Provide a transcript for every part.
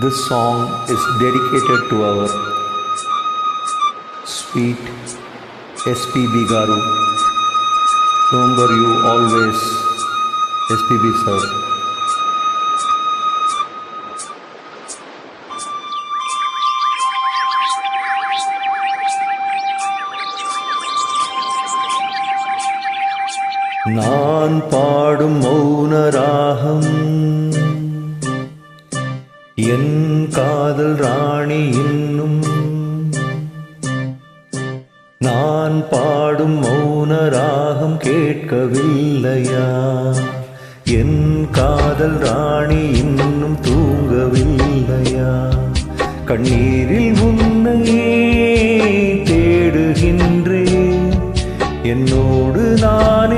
This song is dedicated to our sweet SPB Garu. Remember you always, SPB sir. நான் பாடும் மௌன ராகம் என் காதல் ராணி இன்னும் நான் பாடும் மௌன ராகம் கேட்கவில்லையா? என் காதல் ராணி இன்னும் தூங்கவில்லையா? கண்ணீரில் உன்னையே தேடுகின்றேன். என்னோடு நானே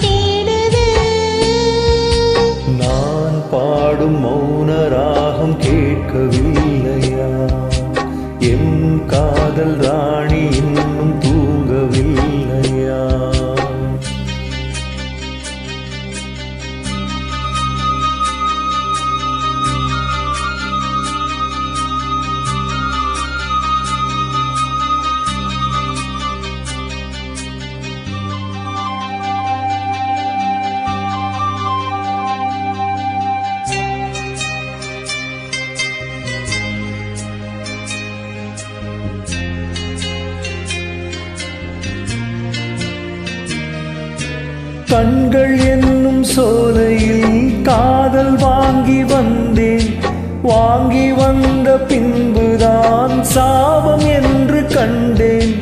தேடுது. நான் பாடும் மௌன ராகம் கேட்கவில்லையா? என் காதல் ராணி கண்கள் என்னும் சோலையில் காதல் வாங்கி வந்தேன். வாங்கி வந்த பின்புதான் சாபம் என்று கண்டேன்.